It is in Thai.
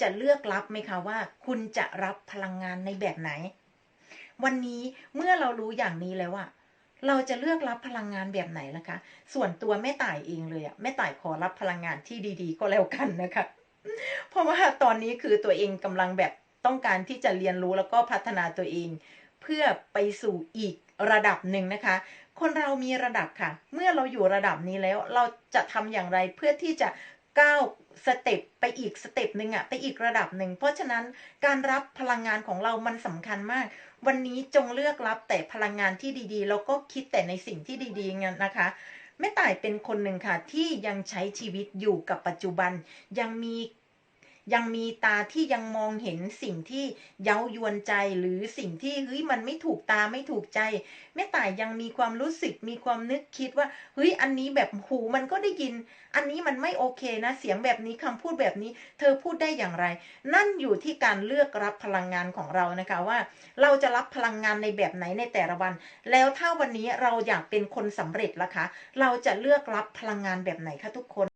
จะเลือกรับไหมคะว่า คุณจะรับพลังงานในแบบไหน วันนี้เมื่อเรารู้อย่างนี้แล้วอะเราจะเลือกรับพลังงานแบบไหนล่ะคะ ส่วนตัวแม่ต่ายเองเลยอะแม่ต่ายขอรับพลังงานที่ดี ๆ ก็แล้วกันนะคะ เพราะว่าตอนนี้คือตัวเองกำลังแบบต้องการที่จะเรียนรู้แล้วก็พัฒนาตัวเอง เพื่อไปสู่อีกระดับหนึ่งนะคะ คนเรามีระดับค่ะ เมื่อเราอยู่ระดับนี้แล้ว เราจะทำอย่างไรเพื่อที่จะก้าวสเต็ปไปอีกสเต็ป หนึ่งอะไปอีกระดับหนึ่ง เพราะฉะนั้นการรับพลังงานของเรามันสำคัญมาก วันนี้จงเลือกรับแต่พลังงานที่ดีๆ แล้วก็คิดแต่ในสิ่งที่ดีๆงั้นนะคะแม่ต่ายเป็นคนหนึ่งค่ะที่ยังใช้ชีวิตอยู่กับปัจจุบันยังมี ยังมีตาที่ยังมองเห็นสิ่งที่เย้ายวนใจหรือสิ่งที่เฮ้ยมันไม่ถูกตาไม่ถูกใจแม่ต่ายยังมีความรู้สึกมีความนึกคิดว่าเฮ้ยอันนี้แบบหูมันก็ได้ยิน อันนี้มันไม่โอเคนะ เสียงแบบนี้คำพูดแบบนี้ เธอพูดได้อย่างไร นั่นอยู่ที่การเลือกรับพลังงานของเรานะคะว่า เราจะรับพลังงานในแบบไหนในแต่ละวัน แล้วถ้าวันนี้เราอยากเป็นคนสำเร็จล่ะคะ เราจะเลือกรับพลังงานแบบไหนคะทุกคน